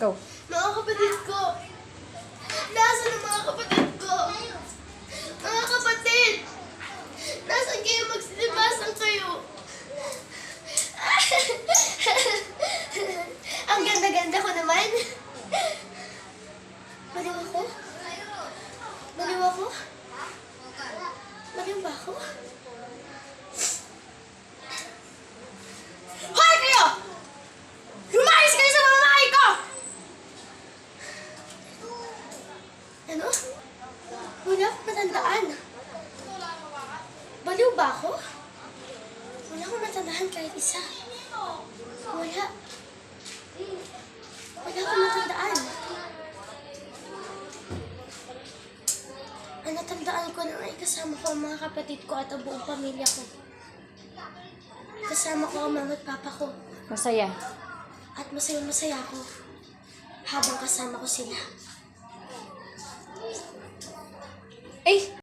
Go. Mga kapatid ko! Nasaan ang mga kapatid ko? Mga kapatid! Nasaan kayo magsilibasan kayo? ang ganda-ganda ko naman. Baliw ako? Baliw ako? Baliw ba ako? Hoy kayo! Lumayas kayo sa mamamahay ko! Ano? Wala akong matandaan. Baliw ba ako? Wala akong matandaan kahit isa. Wala. Wala akong matandaan. Ang natandaan ko lang ay kasama ko ang mga kapatid ko at ang buong pamilya ko. Kasama ko ang mama at papa ko. Masaya. At masaya-masaya ako habang kasama ko sila. 哎